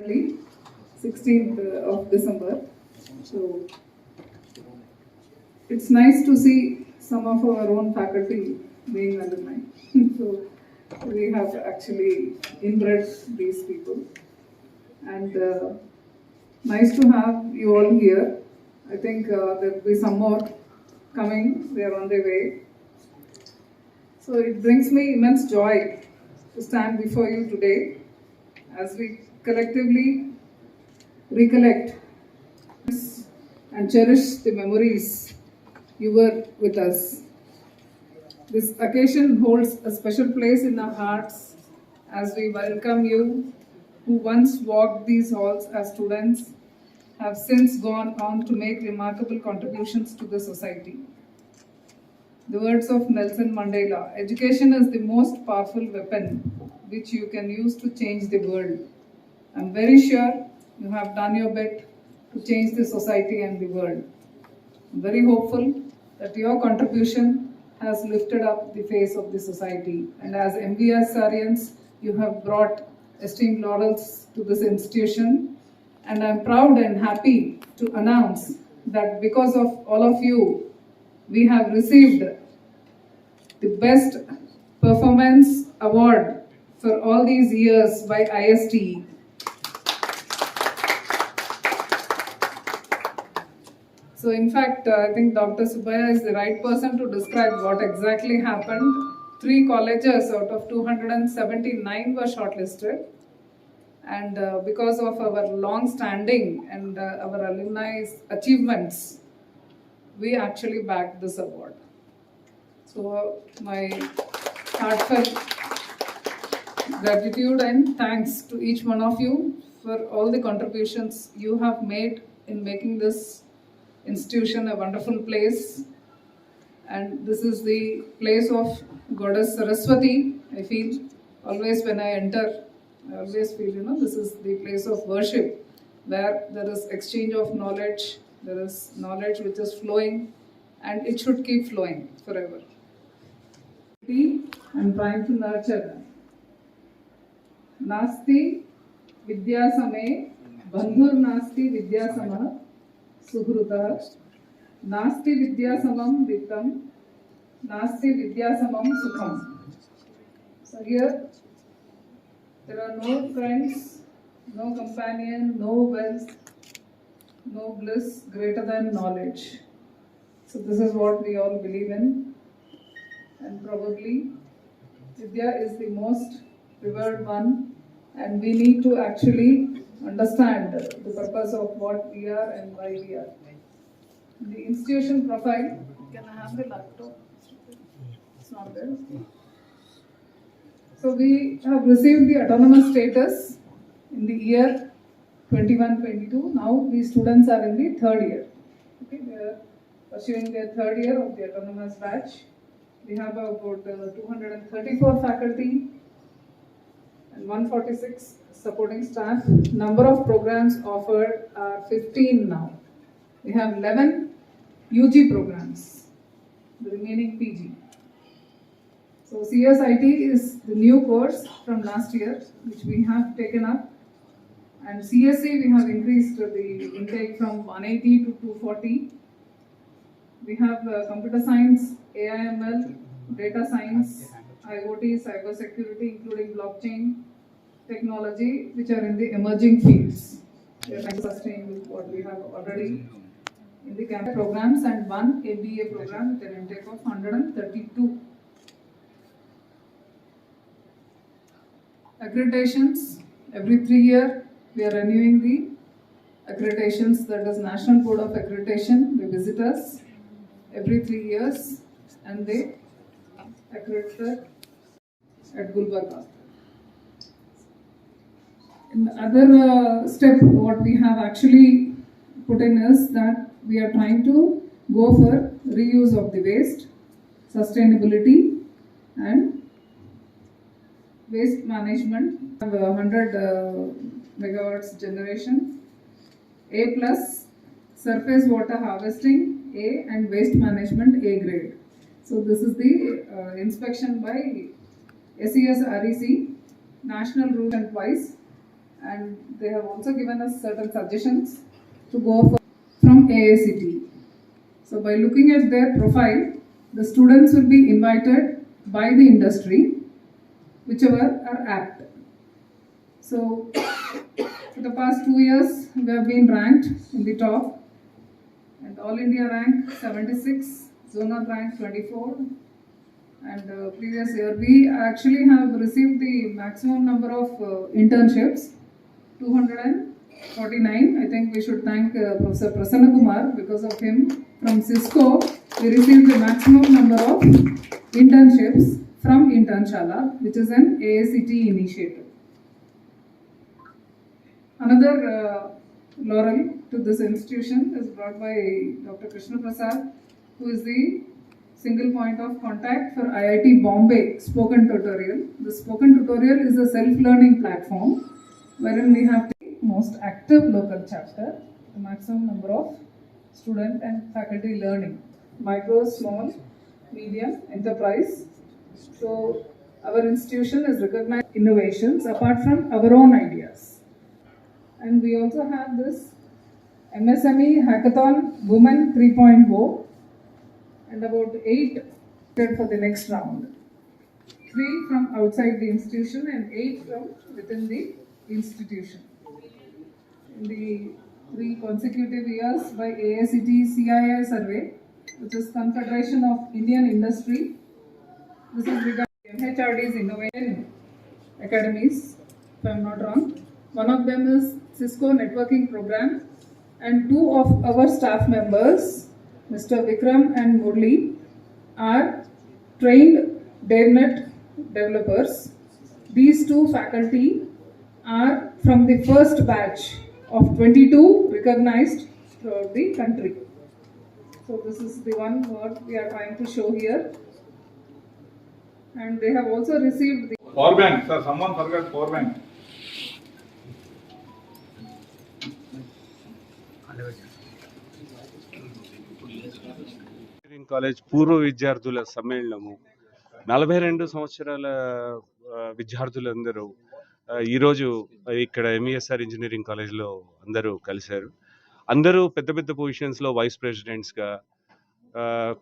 Only 16th of December. So it's nice to see some of our own faculty being alumni. so we have actually inbred these people. And uh, nice to have you all here. I think uh, there will be some more coming, they are on their way. So it brings me immense joy to stand before you today as we collectively recollect and cherish the memories you were with us. This occasion holds a special place in our hearts as we welcome you who once walked these halls as students have since gone on to make remarkable contributions to the society. The words of Nelson Mandela education is the most powerful weapon which you can use to change the world. I'm very sure you have done your bit to change the society and the world. I'm very hopeful that your contribution has lifted up the face of the society. And as MBS Sarians, you have brought esteemed laurels to this institution. And I'm proud and happy to announce that because of all of you, we have received the Best Performance Award for all these years by ISTE. So in fact, uh, I think Dr. Subaya is the right person to describe what exactly happened. Three colleges out of 279 were shortlisted. And uh, because of our long standing and uh, our alumni's achievements, we actually backed this award. So my heartfelt gratitude and thanks to each one of you for all the contributions you have made in making this institution a wonderful place. And this is the place of Goddess Saraswati, I feel always when I enter, I always feel, you know, this is the place of worship where there is exchange of knowledge, there is knowledge which is flowing and it should keep flowing forever. I'm trying to nurture them. Nasti Vidya Same, Bandhur Nasti Vidya Sama, Suhruta, Nasti Vidya Samam Vittam, Nasti Vidyasamam Sukham. So here, there are no friends, no companion, no wealth, no bliss greater than knowledge. So this is what we all believe in. And probably, Vidya is the most revered one and we need to actually understand the purpose of what we are and why we are. The institution profile, can I have the laptop? It's not there. So we have received the autonomous status in the year 21-22. Now the students are in the third year. Okay, they are pursuing their third year of the autonomous batch. We have about uh, 234 faculty and 146 supporting staff. Number of programs offered are 15 now. We have 11 UG programs, the remaining PG. So CSIT is the new course from last year, which we have taken up. And CSC, we have increased the intake from 180 to 240. We have uh, computer science, AIML, data science, IoT, cyber security, including blockchain technology, which are in the emerging fields. We are sustain with what we have already in the camp programs and one MBA program with an intake of 132. Accreditations, every three year, we are renewing the accreditations, that is National Board of Accreditation, they visit us every three years and they accredited at Gulbarga. In other uh, step, what we have actually put in is that we are trying to go for reuse of the waste, sustainability, and waste management. Have 100 uh, megawatts generation, A plus surface water harvesting A and waste management A grade. So this is the uh, inspection by SES REC, national route and twice. And they have also given us certain suggestions to go for from AACT. So by looking at their profile, the students will be invited by the industry, whichever are apt. So for the past two years, we have been ranked in the top and All India rank 76, zonal rank 24. And uh, previous year, we actually have received the maximum number of uh, internships, 249. I think we should thank uh, Professor Prasanna Kumar because of him. From Cisco, we received the maximum number of internships from Internshala, which is an AACT initiative. Another uh, laurel to this institution is brought by Dr. Krishna Prasad, who is the single point of contact for IIT Bombay spoken tutorial. The spoken tutorial is a self-learning platform wherein we have the most active local chapter, the maximum number of student and faculty learning, micro, small, medium, enterprise. So our institution is recognized innovations apart from our own ideas. And we also have this MSME Hackathon Women 3.0 and about eight for the next round. Three from outside the institution and eight from within the institution. In the three consecutive years by AICT CII survey, which is Confederation of Indian Industry. This is regarding MHRD's innovation academies, if I'm not wrong. One of them is Cisco networking program and two of our staff members, Mr. Vikram and Murli, are trained DevNet developers. These two faculty are from the first batch of 22 recognized throughout the country. So this is the one what we are trying to show here. And they have also received the Power bank, sir, someone forgot power bank. Engineering college పూర్వ విద్యార్థుల సమ్మేళనము నలభై రెండు సంవత్సరాల విద్యార్థులందరూ ఈరోజు ఇక్కడ MESR engineering కాలేజ్లో అందరూ కలిశారు అందరూ పెద్ద పెద్ద పొజిషన్స్లో వైస్ ప్రెసిడెంట్స్గా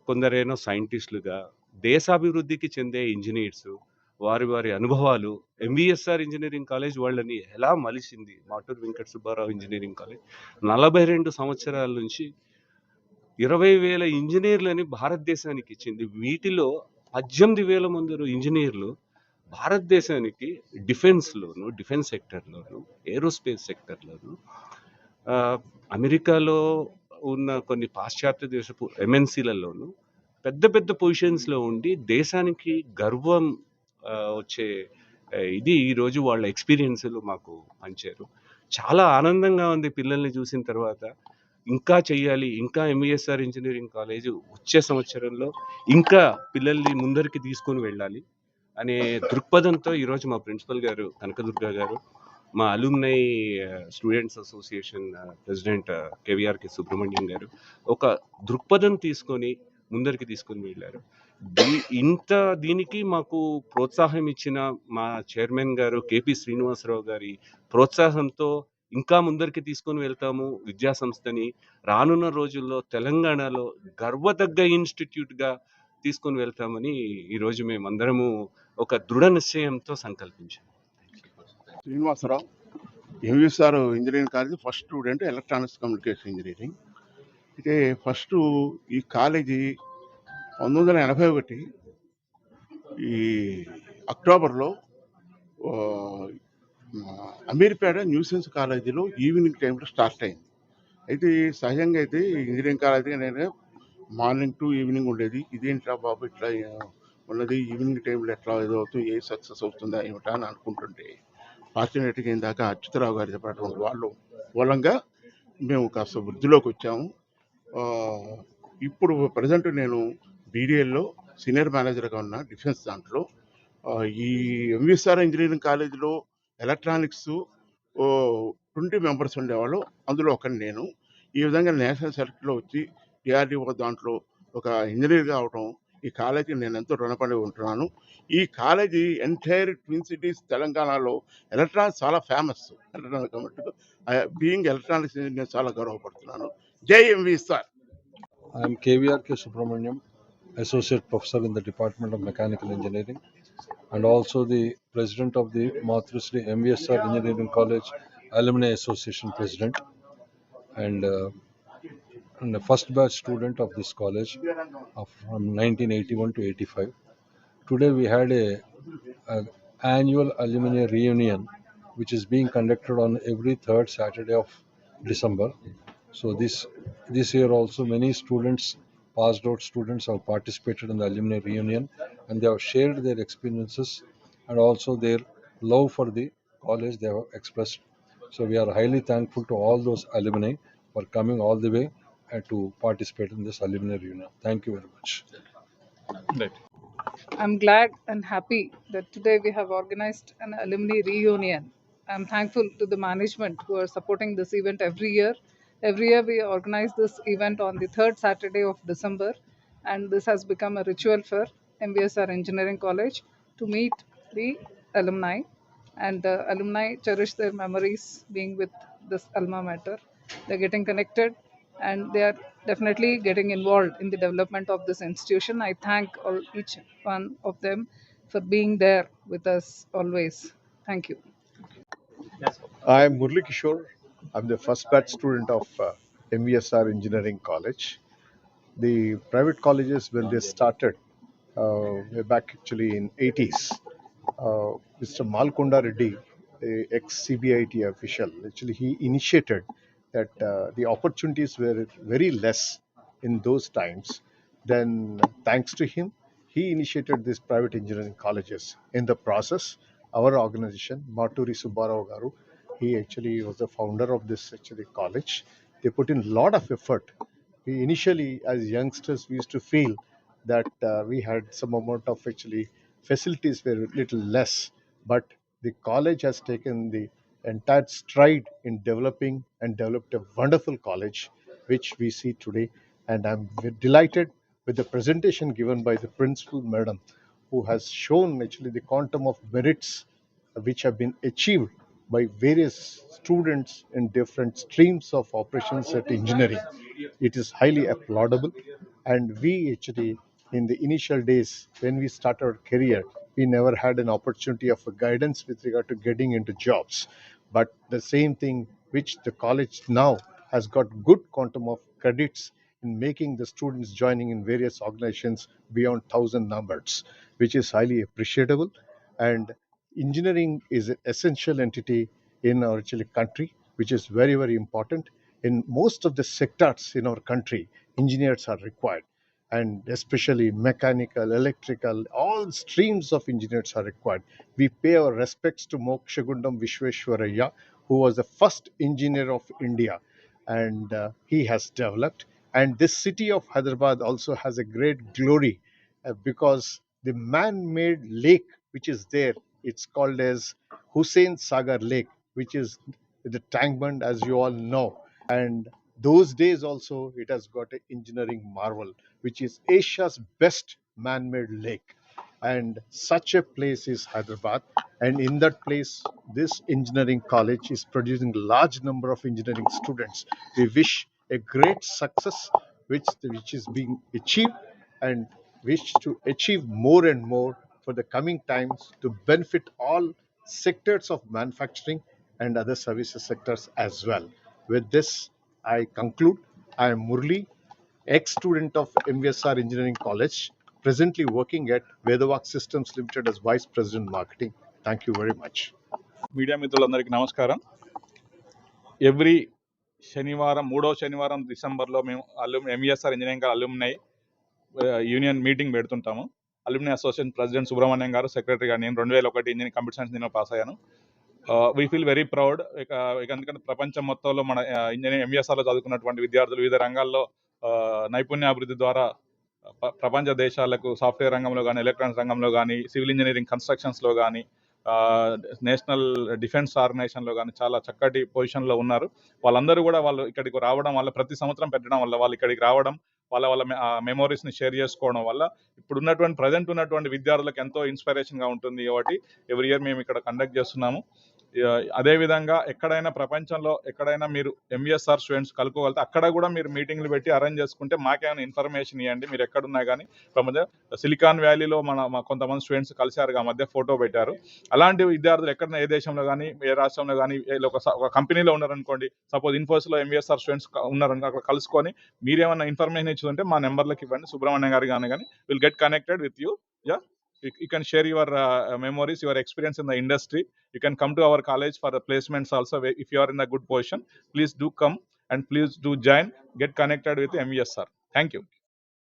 కొందరేనో సైంటిస్టులుగా దేశాభివృద్ధికి చెందే ఇంజనీర్స్ వారి వారి అనుభవాలు ఎంవిఎస్ఆర్ ఇంజనీరింగ్ కాలేజ్ వాళ్ళని ఎలా మలిసింది మాటూరు వెంకట సుబ్బారావు ఇంజనీరింగ్ కాలేజ్. నలభై రెండు సంవత్సరాల నుంచి ఇరవై వేల ఇంజనీర్లని భారతదేశానికి ఇచ్చింది. వీటిలో పద్దెనిమిది వేల మంది ఇంజనీర్లు భారతదేశానికి డిఫెన్స్లోను డిఫెన్స్ సెక్టర్లోను ఏరోస్పేస్ సెక్టర్లోను అమెరికాలో ఉన్న కొన్ని పాశ్చాత్య దేశపు ఎంఎన్సీలలోను పెద్ద పెద్ద పొజిషన్స్లో ఉండి దేశానికి గర్వం వచ్చే ఇది ఈరోజు వాళ్ళ ఎక్స్పీరియన్స్లు మాకు పంచారు. చాలా ఆనందంగా ఉంది పిల్లల్ని చూసిన తర్వాత. ఇంకా చెయ్యాలి ఇంకా ఎంఈఎస్ఆర్ ఇంజనీరింగ్ కాలేజ్ వచ్చే సంవత్సరంలో ఇంకా పిల్లల్ని ముందరికి తీసుకొని వెళ్ళాలి అనే దృక్పథంతో ఈరోజు మా ప్రిన్సిపల్ గారు కనకదుర్గ గారు మా alumni students association president KVRK Subrahmanyam గారు ఒక దృక్పథం తీసుకొని ముందరికి తీసుకొని వెళ్ళారు. దీ- ఇంత దీనికి మాకు ప్రోత్సాహం ఇచ్చిన మా చైర్మన్ గారు కేపీ శ్రీనివాసరావు గారి ప్రోత్సాహంతో ఇంకా ముందరికి తీసుకొని వెళ్తాము విద్యా సంస్థని రానున్న రోజుల్లో తెలంగాణలో గర్వదగ్గ ఇన్స్టిట్యూట్గా తీసుకొని వెళ్తామని ఈరోజు మేమందరము ఒక దృఢ నిశ్చయంతో సంకల్పించాము Srinivasarao MVSR engineering college first student electronics communication engineering. అయితే ఫస్ట్ ఈ కాలేజీ పంతొమ్మిది వందల ఎనభై ఒకటి ఈ అక్టోబర్లో అమీర్పేట న్యూసెన్స్ కాలేజీలో ఈవినింగ్ టైంలో స్టార్ట్ అయింది. అయితే సహజంగా అయితే ఇంజనీరింగ్ కాలేజీ నేను మార్నింగ్ టు ఈవినింగ్ ఉండేది. ఇదేంట్రా బాబు ఇట్లా ఉన్నది ఈవినింగ్ టైంలో ఎట్లా ఏదో అవుతుంది ఏ సక్సెస్ అవుతుందా ఏమిటా అని అనుకుంటుంటే ఫార్చునేట్గా ఇందాక అచ్యుతరావు గారు చెప్పినటువంటి వాళ్ళు మూలంగా మేము కాస్త వృద్ధిలోకి వచ్చాము. ఇప్పుడు ప్రజెంట్ నేను బీడీఎల్లో సీనియర్ మేనేజర్గా ఉన్న డిఫెన్స్ దాంట్లో ఈ ఎంవిఎస్ఆర్ ఇంజనీరింగ్ కాలేజీలో ఎలక్ట్రానిక్స్ ట్వంటీ మెంబర్స్ ఉండేవాళ్ళు. అందులో ఒకటి నేను. ఈ విధంగా నేషనల్ సెలెక్ట్లో వచ్చి డిఆర్డిఓ దాంట్లో ఒక ఇంజనీర్గా అవటం ఈ కాలేజీకి నేను ఎంతో రుణపడి ఉంటున్నాను. ఈ కాలేజీ ఎంటైర్ ట్విన్ సిటీస్ తెలంగాణలో ఎలక్ట్రానిక్స్ చాలా ఫేమస్. ఎలక్ట్రానిక్ కాబట్టి బీయింగ్ ఎలక్ట్రానిక్స్ నేను చాలా గర్వపడుతున్నాను. జై MV sir I am KVRK Subramaniam, Associate Professor in the Department of Mechanical Engineering, and also the President of the Mathrusri MVSR Engineering College Alumni Association President, and, uh, and the first batch student of this college of, from 1981 to 85. Today we had a, a annual alumni reunion, which is being conducted on every third Saturday of December. so this this year also many students, passed out students have participated in the alumni reunion and they have shared their experiences and also their love for the college they have expressed. So we are highly thankful to all those alumni for coming all the way and to participate in this alumni reunion. Thank you very much. I'm glad and happy that today we have organized an alumni reunion. I'm thankful to the management who are supporting this event every year. Every year we organize this event on the third Saturday of December, and this has become a ritual for MBSR Engineering College to meet the alumni. And the alumni cherish their memories being with this alma mater. They're getting connected and they are definitely getting involved in the development of this institution. I thank all, each one of them for being there with us always. Thank you. I am Murli Kishore. I'm the first batch student of uh, MVSR Engineering College. The private colleges, when they started, uh, back actually in 80s, uh, Mr. Malkonda Reddy, a ex-CBIT official, actually he initiated that uh, the opportunities were very less in those times. Then, thanks to him, he initiated these private engineering colleges. In the process, our organization, Maturi Subbarao Garu, he actually was the founder of this actually college. They put in a lot of effort. We initially, as youngsters, we used to feel that uh, we had some amount of actually facilities were little less, but the college has taken the entire stride in developing and developed a wonderful college, which we see today. And I'm delighted with the presentation given by the principal madam, who has shown actually the quantum of merits which have been achieved by various students in different streams of operations at engineering. It is highly applaudable, and we actually, in the initial days when we started our career, we never had an opportunity of a guidance with regard to getting into jobs. But the same thing which the college now has got good quantum of credits in making the students joining in various organizations beyond thousand numbers, which is highly appreciable. And engineering is an essential entity in our actually country, which is very, very important. In most of the sectors in our country, engineers are required, and especially mechanical, electrical, all streams of engineers are required. We pay our respects to Mokshagundam Vishweshwaraya, who was the first engineer of India, and uh, he has developed. And this city of Hyderabad also has a great glory uh, because the man-made lake which is there it's called as Hussein Sagar Lake, which is the tank bund, as you all know. And those days also, it has got an engineering marvel, which is Asia's best man-made lake. And such a place is Hyderabad. And in that place, this engineering college is producing a large number of engineering students. We wish a great success, which which is being achieved, and wish to achieve more and more for the coming times to benefit all sectors of manufacturing and other services sectors as well. With this, I conclude. I am Murli, ex-student of MVSR Engineering College, presently working at Vedavak Systems Limited as Vice President Marketing. Thank you very much. Media మిత్రులందరికీ నమస్కారం every శనివారం మూడో శనివారం డిసెంబర్లో మేము alum MESR engineering alumni union meeting పెడుతుంటాము alumni association president Subrahmanyam గారు secretary గారు నేను రెండు వేల ఒకటి ఇంజనీరింగ్ కంప్యూటర్ సైన్స్ నేను పాస్ అయ్యాను. వీ ఫీల్ వెరీ ప్రౌడ్ ఇక ఇక ఎందుకంటే ప్రపంచం మొత్తంలో మన ఇంజనీరింగ్ ఎంఎస్ఆర్లో చదువుకున్నటువంటి విద్యార్థులు వివిధ రంగాల్లో నైపుణ్యాభివృద్ధి ద్వారా ప్రపంచ దేశాలకు సాఫ్ట్వేర్ రంగంలో కానీ ఎలక్ట్రానిక్స్ రంగంలో కానీ సివిల్ ఇంజనీరింగ్ కన్స్ట్రక్షన్స్లో కానీ నేషనల్ డిఫెన్స్ ఆర్గనైజేషన్లో కానీ చాలా చక్కటి పొజిషన్లో ఉన్నారు. వాళ్ళందరూ కూడా వాళ్ళు ఇక్కడికి రావడం వల్ల ప్రతి సంవత్సరం పెట్టడం వల్ల వాళ్ళు ఇక్కడికి రావడం వాళ్ళ వాళ్ళ మెమోరీస్ని షేర్ చేసుకోవడం వల్ల ఇప్పుడు ఉన్నటువంటి ప్రజెంట్ ఉన్నటువంటి విద్యార్థులకు ఎంతో ఇన్స్పిరేషన్గా ఉంటుంది. కాబట్టి ఎవ్రీ ఇయర్ మేము ఇక్కడ కండక్ట్ చేస్తున్నాము. అదేవిధంగా ఎక్కడైనా ప్రపంచంలో ఎక్కడైనా మీరు ఎంఈఎస్ఆర్ స్టూడెంట్స్ కలుపుకోగలితే అక్కడ కూడా మీరు మీటింగ్లు పెట్టి అరేంజ్ చేసుకుంటే మాకేమైనా ఇన్ఫర్మేషన్ ఇవ్వండి. మీరు ఎక్కడున్నా కానీ ప్రపంచ సిలికాన్ వ్యాలీలో మన కొంతమంది స్టూడెంట్స్ కలిశారు ఆ మధ్య ఫోటో పెట్టారు. అలాంటి విద్యార్థులు ఎక్కడైనా ఏ దేశంలో కానీ ఏ రాష్ట్రంలో కానీ ఏ ఒక కంపెనీలో ఉన్నారనుకోండి సపోజ్ ఇన్ఫోసిస్లో ఎంబీఎస్ఆర్ స్టూడెంట్స్ ఉన్నారనుకో అక్కడ కలుసుకొని మీరేమైనా ఇన్ఫర్మేషన్ ఇచ్చుంటే మా నెంబర్లకు ఇవ్వండి. సుబ్రహ్మణ్యం గారు కానీ కానీ will get connected with you yeah? You can share your uh, memories your experience in the industry. You can come to our college for the placements also if you are in a good position please do come and please do join. Get connected with mesr thank you